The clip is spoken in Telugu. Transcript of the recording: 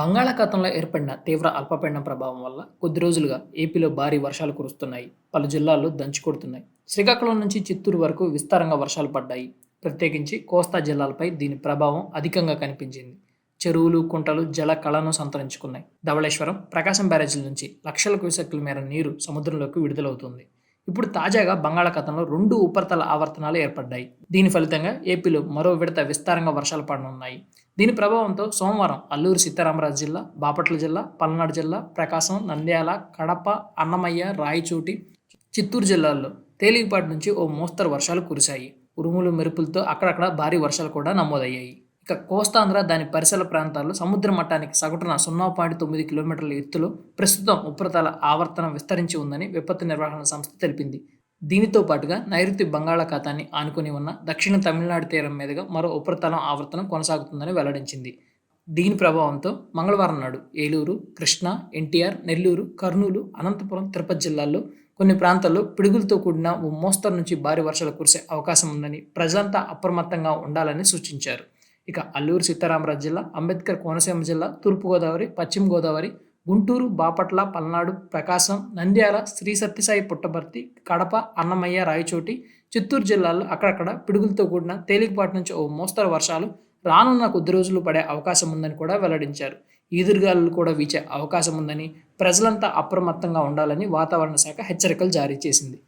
బంగాళాఖాతంలో ఏర్పడిన తీవ్ర అల్పపీడనం ప్రభావం వల్ల కొద్ది రోజులుగా ఏపీలో భారీ వర్షాలు కురుస్తున్నాయి. పలు జిల్లాల్లో దంచి కొడుతున్నాయి. శ్రీకాకుళం నుంచి చిత్తూరు వరకు విస్తారంగా వర్షాలు పడ్డాయి. ప్రత్యేకించి కోస్తా జిల్లాలపై దీని ప్రభావం అధికంగా కనిపించింది. చెరువులు కుంటలు జల కళను సంతరించుకున్నాయి. ధవళేశ్వరం ప్రకాశం బ్యారేజీల నుంచి లక్షల క్యూసెక్ల మేర నీరు సముద్రంలోకి విడుదలవుతుంది. ఇప్పుడు తాజాగా బంగాళాఖాతంలో రెండు ఉపరితల ఆవర్తనాలు ఏర్పడ్డాయి. దీని ఫలితంగా ఏపీలో మరో విడత విస్తారంగా వర్షాలు పడనున్నాయి. దీని ప్రభావంతో సోమవారం అల్లూరు సీతారామరాజు జిల్లా బాపట్ల జిల్లా పల్నాడు జిల్లా ప్రకాశం నంద్యాల కడప అన్నమయ్య రాయచోటి చిత్తూరు జిల్లాల్లో తేలికపాటి నుంచి ఓ మోస్తరు వర్షాలు కురిశాయి. ఉరుములు మెరుపులతో అక్కడక్కడ భారీ వర్షాలు కూడా నమోదయ్యాయి. ఇక కోస్తాంధ్ర దాని పరిసర ప్రాంతాల్లో సముద్ర మట్టానికి సగటున సున్నా పాయింట్ తొమ్మిది కిలోమీటర్ల ఎత్తులో ప్రస్తుతం ఉపరితల ఆవర్తనం విస్తరించి ఉందని విపత్తు నిర్వహణ సంస్థ తెలిపింది. దీనితో పాటుగా నైరుతి బంగాళాఖాతాన్ని ఆనుకుని ఉన్న దక్షిణ తమిళనాడు తీరం మీదుగా మరో ఉపరితలం ఆవర్తనం కొనసాగుతుందని వెల్లడించింది. దీని ప్రభావంతో మంగళవారం నాడు ఏలూరు కృష్ణా ఎన్టీఆర్ నెల్లూరు కర్నూలు అనంతపురం తిరుపతి జిల్లాల్లో కొన్ని ప్రాంతాల్లో పిడుగులతో కూడిన ఓ మోస్తరు నుంచి భారీ వర్షాలు కురిసే అవకాశం ఉందని ప్రజలంతా అప్రమత్తంగా ఉండాలని సూచించారు. ఇక అల్లూరు సీతారామరాజు జిల్లా అంబేద్కర్ కోనసీమ జిల్లా తూర్పుగోదావరి పశ్చిమ గోదావరి గుంటూరు బాపట్ల పల్నాడు ప్రకాశం నంద్యాల శ్రీ సత్యసాయి పుట్టపర్తి కడప అన్నమయ్య రాయచోటి చిత్తూరు జిల్లాల్లో అక్కడక్కడ పిడుగులతో కూడిన తేలికపాటి నుంచి ఓ మోస్తరు వర్షాలు రానున్న కొద్ది రోజులు పడే అవకాశం ఉందని కూడా వెల్లడించారు. ఈదురుగాలు కూడా వీచే అవకాశం ఉందని ప్రజలంతా అప్రమత్తంగా ఉండాలని వాతావరణ శాఖ హెచ్చరికలు జారీ చేసింది.